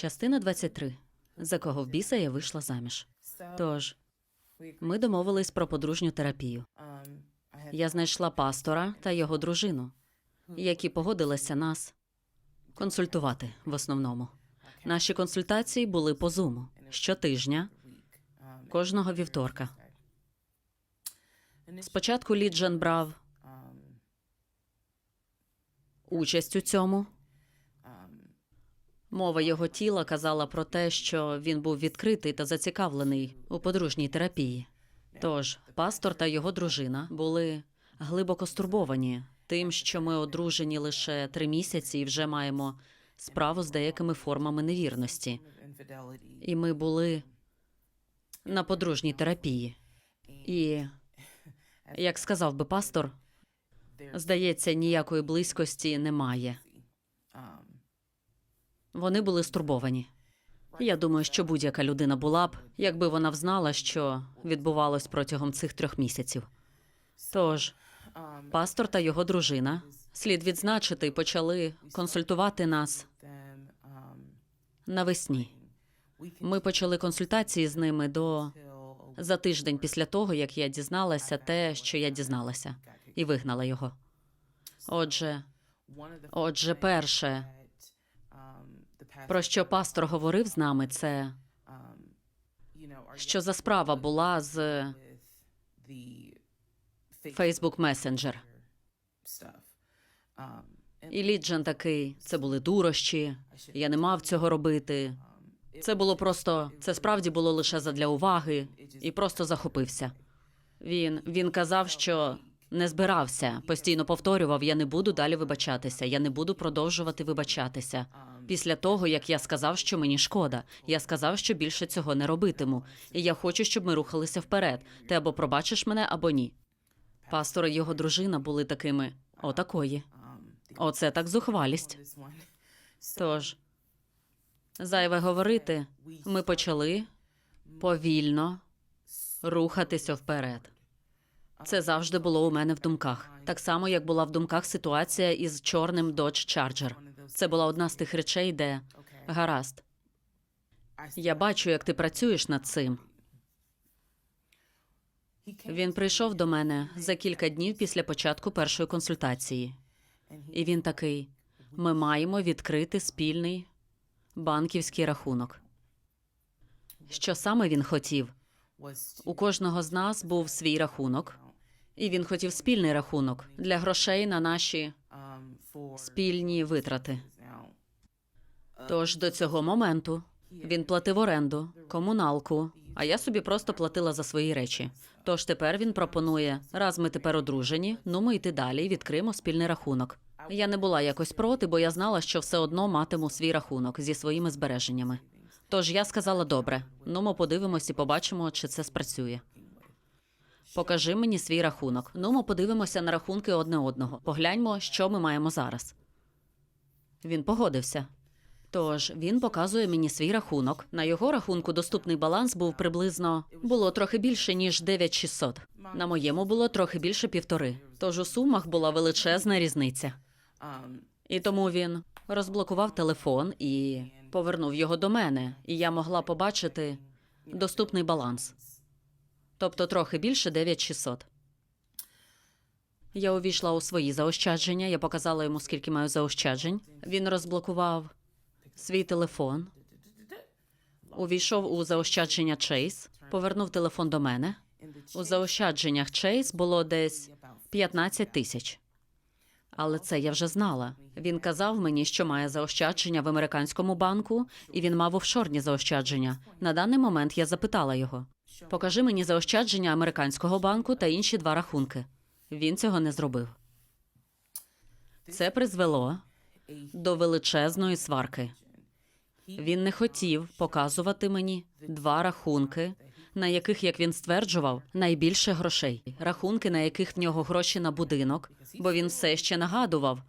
Частина 23. За кого в біса я вийшла заміж. Тож, ми домовились про подружню терапію. Я знайшла пастора та його дружину, які погодилися нас консультувати в основному. Наші консультації були по зуму щотижня, кожного вівторка. Спочатку Ліджан брав участь у цьому. Мова його тіла казала про те, що він був відкритий та зацікавлений у подружній терапії. Тож пастор та його дружина були глибоко стурбовані тим, що ми одружені лише три місяці і вже маємо справу з деякими формами невірності. І ми були на подружній терапії. І, як сказав би пастор, здається, ніякої близькості немає. Вони були стурбовані. Я думаю, що будь-яка людина була б, якби вона взнала, що відбувалось протягом цих трьох місяців. Тож, пастор та його дружина слід відзначити, почали консультувати нас навесні. Ми почали консультації з ними до за тиждень після того, як я дізналася те, що я дізналася, і вигнала його. Отже, отже, перше, про що пастор говорив з нами, це що за справа була з Facebook Messenger. І Ліджан такий, це були дурощі, я не мав цього робити. Це було просто, це справді було лише задля уваги, і просто захопився. Він, він казав, що не збирався, постійно повторював: я не буду далі вибачатися, я не буду продовжувати вибачатися. Після того, як я сказав, що мені шкода, я сказав, що більше цього не робитиму, і я хочу, щоб ми рухалися вперед. Ти або пробачиш мене, або ні. Пастор і його дружина були такими отакої. Оце так зухвалість. Тож, зайве говорити, ми почали повільно рухатися вперед. Це завжди було у мене в думках. Так само, як була в думках ситуація із чорним Dodge Charger. Це була одна з тих речей, де гаразд. Я бачу, як ти працюєш над цим. Він прийшов до мене за кілька днів після початку першої консультації, і він такий: ми маємо відкрити спільний банківський рахунок. Що саме він хотів? У кожного з нас був свій рахунок, і він хотів спільний рахунок для грошей на наші спільні витрати. Тож до цього моменту він платив оренду, комуналку, а я собі просто платила за свої речі. Тож тепер він пропонує: раз ми тепер одружені, ну ми йти далі і відкриємо спільний рахунок. Я не була якось проти, бо я знала, що все одно матиму свій рахунок зі своїми збереженнями. Тож я сказала: добре, ну ми подивимось і побачимо, чи це спрацює. Покажи мені свій рахунок. Ну, ми подивимося на рахунки одне одного. Погляньмо, що ми маємо зараз. Він погодився. Тож він показує мені свій рахунок. На його рахунку доступний баланс був приблизно було трохи більше ніж 9600. На моєму було трохи більше півтори. Тож у сумах була величезна різниця. І тому він розблокував телефон і повернув його до мене, і я могла побачити доступний баланс. Тобто трохи більше 9600. Я увійшла у свої заощадження. Я показала йому, скільки маю заощаджень. Він розблокував свій телефон, увійшов у заощадження Chase, повернув телефон до мене. У заощадженнях Chase було десь 15 тисяч. Але це я вже знала. Він казав мені, що має заощадження в американському банку, і він мав офшорні заощадження. На даний момент я запитала його: покажи мені заощадження американського банку та інші два рахунки. Він цього не зробив. Це призвело до величезної сварки. Він не хотів показувати мені два рахунки, на яких, як він стверджував, найбільше грошей. Рахунки, на яких в нього гроші на будинок, бо він все ще нагадував.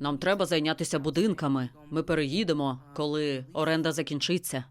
Нам треба зайнятися будинками. Ми переїдемо, коли оренда закінчиться.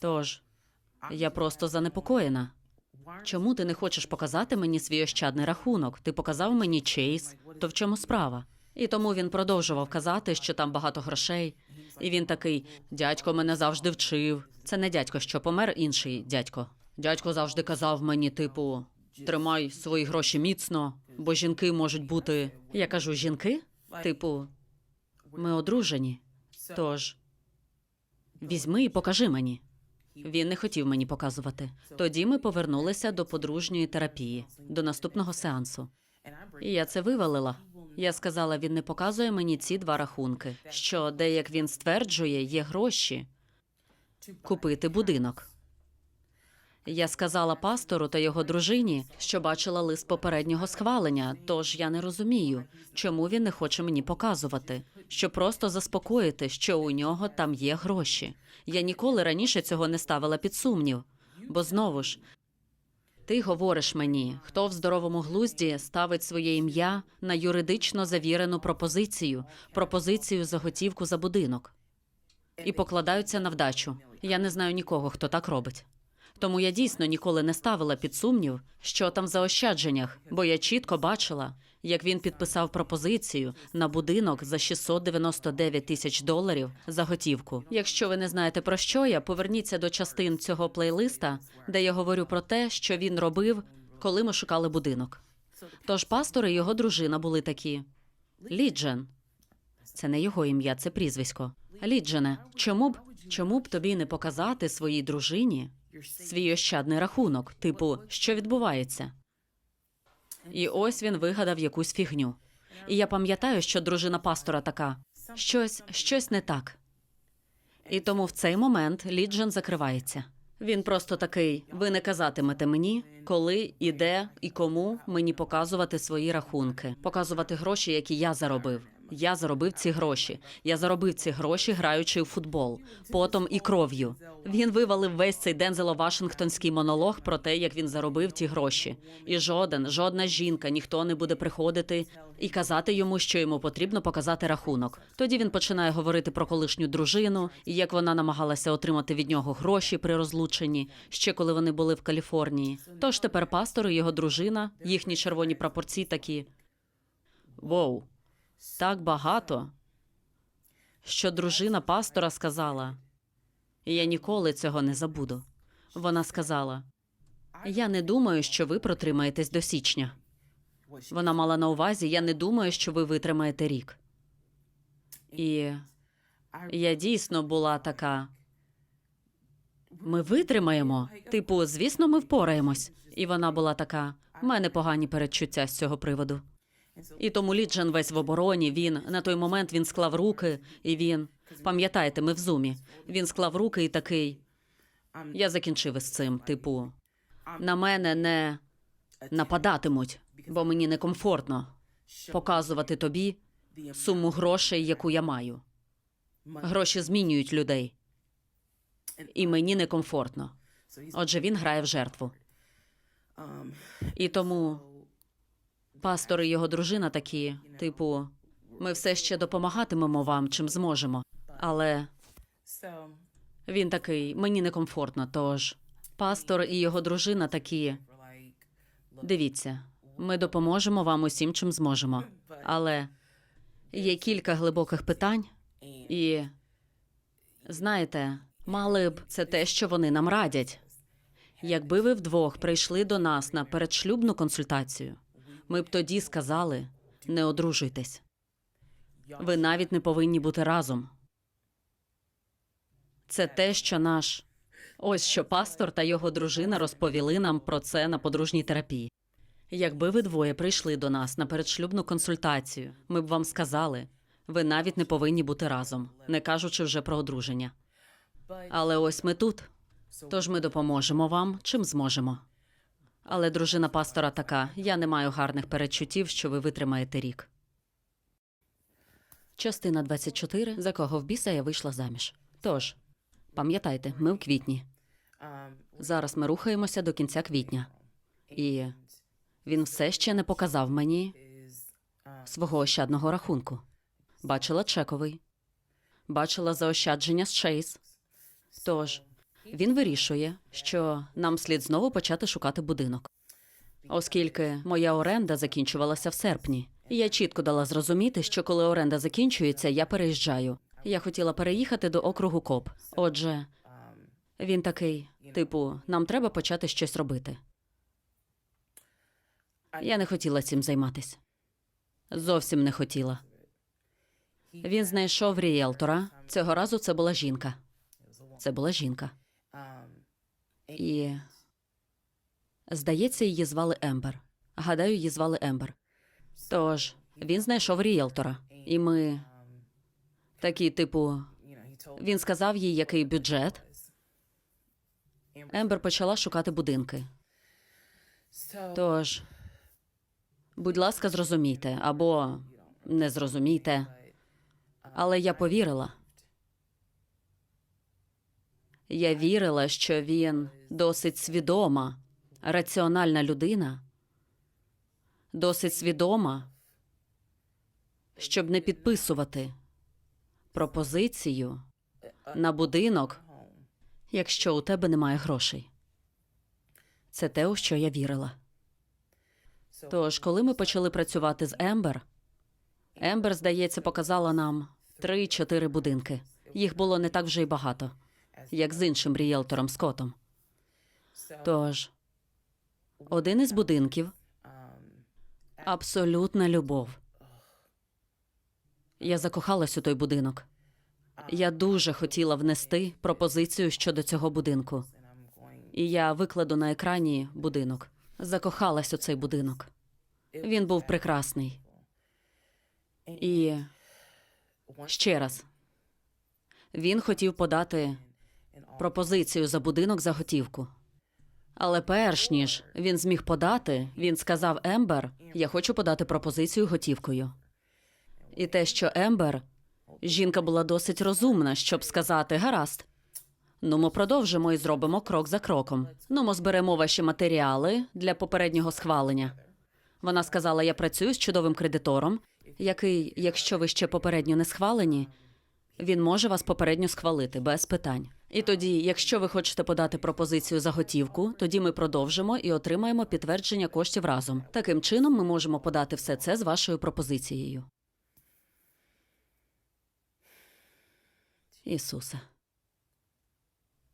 Тож я просто занепокоєна. Чому ти не хочеш показати мені свій ощадний рахунок? Ти показав мені чейс. То в чому справа? І тому він продовжував казати, що там багато грошей. І він такий: дядько мене завжди вчив. Це не дядько, що помер, інший дядько. Дядько завжди казав мені, типу, тримай свої гроші міцно, бо жінки можуть бути. Я кажу, жінки? Типу, ми одружені. Тож візьми і покажи мені. Він не хотів мені показувати. Тоді ми повернулися до подружньої терапії, до наступного сеансу. І я це вивалила. Я сказала, він не показує мені ці два рахунки. Що, де як він стверджує, є гроші купити будинок. Я сказала пастору та його дружині, що бачила лист попереднього схвалення, тож я не розумію, чому він не хоче мені показувати, що просто заспокоїти, що у нього там є гроші. Я ніколи раніше цього не ставила під сумнів, бо знову ж. Ти говориш мені, хто в здоровому глузді ставить своє ім'я на юридично завірену пропозицію, пропозицію за готівку за будинок і покладаються на вдачу. Я не знаю нікого, хто так робить. Тому я дійсно ніколи не ставила під сумнів, що там в заощадженнях, бо я чітко бачила, як він підписав пропозицію на будинок за 699 тисяч доларів за готівку. Якщо ви не знаєте про що я, поверніться до частин цього плейлиста, де я говорю про те, що він робив, коли ми шукали будинок. Тож пастор і його дружина були такі: Ліджен. Це не його ім'я, це прізвисько. Ліджене, чому б чому б тобі не показати своїй дружині свій ощадний рахунок? Типу, що відбувається? І ось він вигадав якусь фігню. І я пам'ятаю, що дружина пастора така: щось, щось не так. І тому в цей момент Ліджен закривається. Він просто такий: ви не казатимете мені, коли і де і кому мені показувати свої рахунки, показувати гроші, які я заробив. Я заробив ці гроші. Я заробив ці гроші, граючи у футбол, потом і кров'ю. Він вивалив весь цей Дензело Вашингтонський монолог про те, як він заробив ті гроші. І жоден, жодна жінка, ніхто не буде приходити і казати йому, що йому потрібно показати рахунок. Тоді він починає говорити про колишню дружину і як вона намагалася отримати від нього гроші при розлученні, ще коли вони були в Каліфорнії. Тож тепер пастор і його дружина, їхні червоні прапорці такі. Воу, так багато, що дружина пастора сказала: Я ніколи цього не забуду. Вона сказала: Я не думаю, що ви протримаєтесь до січня. Вона мала на увазі, я не думаю, що ви витримаєте рік. І я дійсно була така. Ми витримаємо. Типу, звісно, ми впораємось. І вона була така. У мене погані передчуття з цього приводу. І тому Ліджен весь в обороні. Він на той момент він склав руки, і він пам'ятаєте, ми в зумі. Він склав руки і такий. Я закінчив із цим. Типу, на мене не нападатимуть, бо мені некомфортно показувати тобі суму грошей, яку я маю. Гроші змінюють людей, і мені некомфортно. Отже, він грає в жертву. І тому пастор і його дружина такі, типу, ми все ще допомагатимемо вам, чим зможемо. Але він такий, мені некомфортно. Тож пастор і його дружина такі. Дивіться, ми допоможемо вам усім, чим зможемо. Але є кілька глибоких питань, і знаєте, мали б це те, що вони нам радять. Якби ви вдвох прийшли до нас на передшлюбну консультацію, ми б тоді сказали: не одружуйтесь. Ви навіть не повинні бути разом. Це те, що наш. Ось що пастор та його дружина розповіли нам про це на подружній терапії. Якби ви двоє прийшли до нас на передшлюбну консультацію, ми б вам сказали, ви навіть не повинні бути разом, не кажучи вже про одруження. Але ось ми тут. Тож ми допоможемо вам, чим зможемо. Але дружина пастора така: я не маю гарних передчуттів, що ви витримаєте рік. Частина 24. За кого в біса я вийшла заміж. Тож, пам'ятайте, ми в квітні. Зараз ми рухаємося до кінця квітня. І він все ще не показав мені свого ощадного рахунку. Бачила чековий, бачила заощадження з Чейз. Тож він вирішує, що нам слід знову почати шукати будинок, оскільки моя оренда закінчувалася в серпні, Я чітко дала зрозуміти, що коли оренда закінчується, я переїжджаю. Я хотіла переїхати до округу КОП. Отже, він такий, типу, нам треба почати щось робити. Я не хотіла цим займатися. Зовсім не хотіла. Він знайшов ріелтора. Цього разу це була жінка. Це була жінка. І здається, її звали Ембер. Гадаю, її звали Ембер. Тож він знайшов ріелтора, і ми такі, типу, він сказав їй, який бюджет. Ембер почала шукати будинки. Тож, будь ласка, зрозумійте або не зрозумійте, але я повірила. Я вірила, що він досить свідома, раціональна людина, досить свідома, щоб не підписувати пропозицію на будинок, якщо у тебе немає грошей. Це те, у що я вірила. Тож, коли ми почали працювати з Ембер, Ембер, здається, показала нам три-чотири будинки. Їх було не так вже й багато, як з іншим ріелтором Скотом. Тож, один із будинків абсолютна любов. Я закохалась у той будинок. Я дуже хотіла внести пропозицію щодо цього будинку. І я викладу на екрані будинок. Закохалась у цей будинок. Він був прекрасний. І ще раз. Він хотів подати пропозицію за будинок за готівку. Але перш ніж він зміг подати, він сказав Ембер: Я хочу подати пропозицію готівкою. І те, що Ембер, жінка була досить розумна, щоб сказати гаразд. Ну, ми продовжимо і зробимо крок за кроком. Ну, ми зберемо ваші матеріали для попереднього схвалення. Вона сказала: Я працюю з чудовим кредитором, який, якщо ви ще попередньо не схвалені, він може вас попередньо схвалити без питань. І тоді, якщо ви хочете подати пропозицію за готівку, тоді ми продовжимо і отримаємо підтвердження коштів разом. Таким чином, ми можемо подати все це з вашою пропозицією. Ісусе.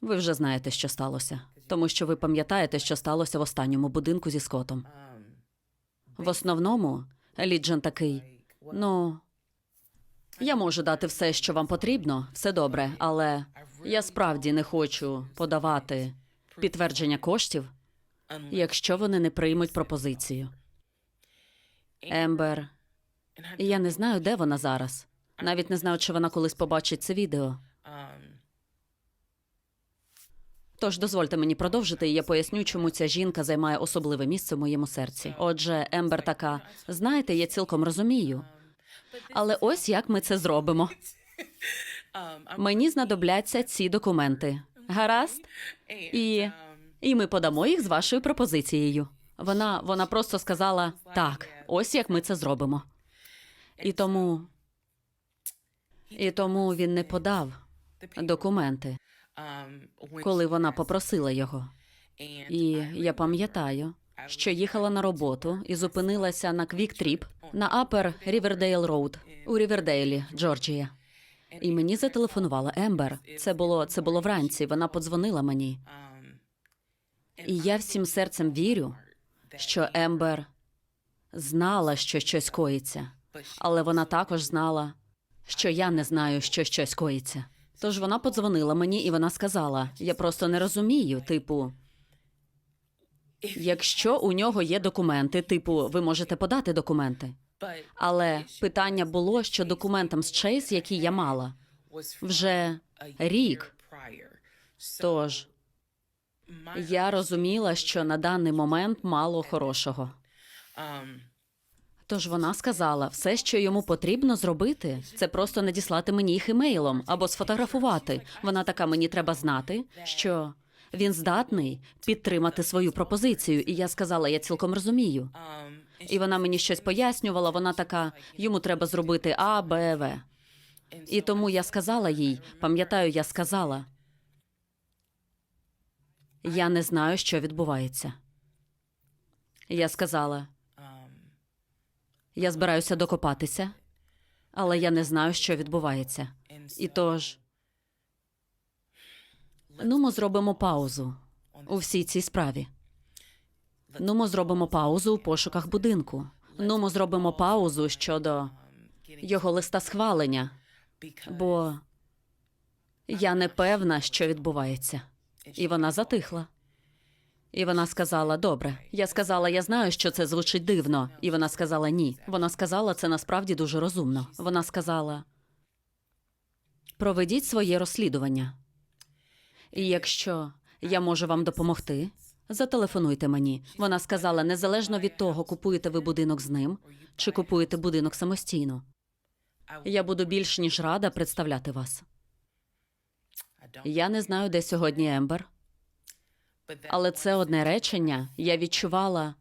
Ви вже знаєте, що сталося, тому що ви пам'ятаєте, що сталося в останньому будинку зі Скотом. В основному, Ліджен такий: ну, я можу дати все, що вам потрібно, все добре, але я справді не хочу подавати підтвердження коштів, якщо вони не приймуть пропозицію. Ембер, я не знаю, де вона зараз. Навіть не знаю, чи вона колись побачить це відео. Тож дозвольте мені продовжити, і я поясню, чому ця жінка займає особливе місце в моєму серці. Отже, Ембер така: знаєте, я цілком розумію. Але ось як ми це зробимо. Мені знадобляться ці документи. Гаразд? І, і ми подамо їх з вашою пропозицією. Вона, вона просто сказала: так, ось як ми це зробимо. І тому, і тому він не подав документи, коли вона попросила його. І я пам'ятаю, що їхала на роботу і зупинилася на Квік-Тріп на Upper Riverdale Road у Рівердейлі, Джорджія. І мені зателефонувала Ембер. Це було це було вранці. Вона подзвонила мені. І я всім серцем вірю, що Ембер знала, що щось коїться, але вона також знала, що я не знаю, що щось коїться. Тож вона подзвонила мені, і вона сказала: Я просто не розумію, типу. Якщо у нього є документи, типу, ви можете подати документи. Але питання було, що документам з Чейз, які я мала, вже рік. Тож я розуміла, що на даний момент мало хорошого. Тож вона сказала, все, що йому потрібно зробити, це просто надіслати мені їх емейлом або сфотографувати. Вона така, мені треба знати, що він здатний підтримати свою пропозицію. І я сказала, я цілком розумію. І вона мені щось пояснювала. Вона така, йому треба зробити А, Б, В. І тому я сказала їй, пам'ятаю, я сказала. Я не знаю, що відбувається. Я сказала, Я збираюся докопатися, але я не знаю, що відбувається. І тож. Ну, ми зробимо паузу у всій цій справі. Ну, ми зробимо паузу у пошуках будинку. Ну, ми зробимо паузу щодо його листа схвалення, бо я не певна, що відбувається. І вона затихла. І вона сказала: Добре. Я сказала, я знаю, що це звучить дивно. І вона сказала ні. Вона сказала це насправді дуже розумно. Вона сказала: Проведіть своє розслідування. І якщо я можу вам допомогти, зателефонуйте мені. Вона сказала: незалежно від того, купуєте ви будинок з ним чи купуєте будинок самостійно. Я буду більш ніж рада представляти вас. Я не знаю, де сьогодні Ембер, але це одне речення. Я відчувала,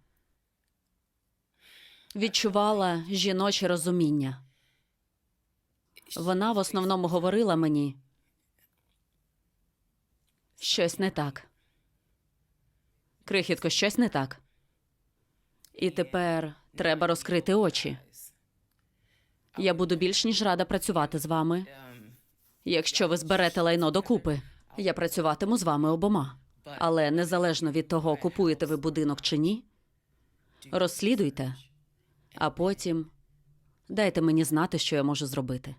відчувала жіноче розуміння. Вона в основному говорила мені щось не так. Крихітко, щось не так. І тепер треба розкрити очі. Я буду більш ніж рада працювати з вами. Якщо ви зберете лайно докупи, я працюватиму з вами обома. Але незалежно від того, купуєте ви будинок чи ні, розслідуйте, а потім дайте мені знати, що я можу зробити.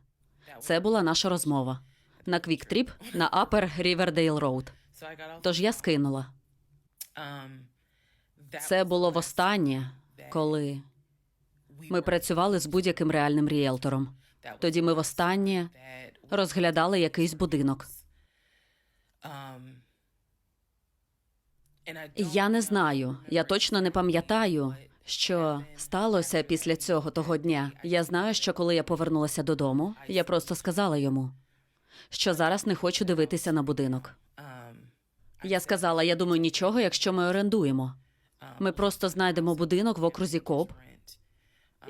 Це була наша розмова на квіктріп на Upper Riverdale Road. Тож я скинула. Це було востаннє, коли ми працювали з будь-яким реальним ріелтором. Тоді ми востаннє розглядали якийсь будинок. Я не знаю, я точно не пам'ятаю, що сталося після цього того дня. Я знаю, що коли я повернулася додому, я просто сказала йому, що зараз не хочу дивитися на будинок. Я сказала: я думаю, нічого, якщо ми орендуємо. Ми просто знайдемо будинок в окрузі Коб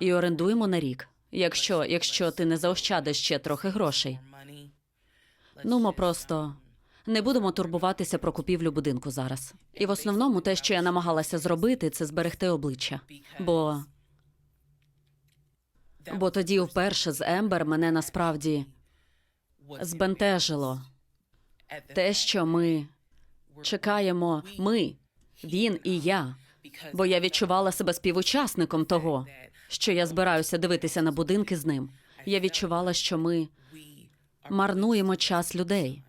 і орендуємо на рік. Якщо, якщо ти не заощадиш ще трохи грошей, ну ми просто не будемо турбуватися про купівлю будинку зараз. І в основному те, що я намагалася зробити, це зберегти обличчя. Бо, бо тоді вперше з Ембер мене насправді збентежило те, що ми чекаємо, ми, він і я. Бо я відчувала себе співучасником того, що я збираюся дивитися на будинки з ним. Я відчувала, що ми марнуємо час людей.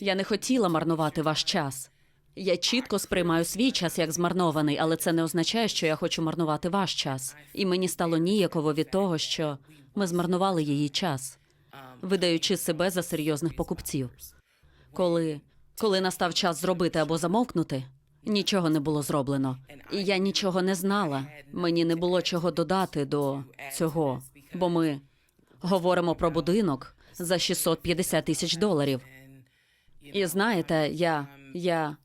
Я не хотіла марнувати ваш час. Я чітко сприймаю свій час як змарнований, але це не означає, що я хочу марнувати ваш час. І мені стало ніяково від того, що ми змарнували її час, видаючи себе за серйозних покупців. Коли, коли настав час зробити або замовкнути, нічого не було зроблено. І я нічого не знала. Мені не було чого додати до цього, бо ми говоримо про будинок за 650 тисяч доларів. І знаєте, я, я,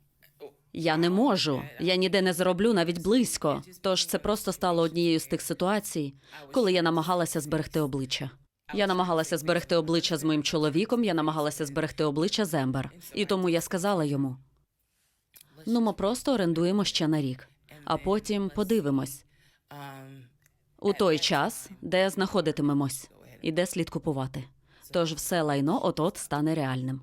я не можу. Я ніде не зароблю навіть близько. Тож це просто стало однією з тих ситуацій, коли я намагалася зберегти обличчя. Я намагалася зберегти обличчя з моїм чоловіком, я намагалася зберегти обличчя з Ембер. І тому я сказала йому: ну, ми просто орендуємо ще на рік, а потім подивимось у той час, де знаходитимемось і де слід купувати. Тож все лайно от-от стане реальним.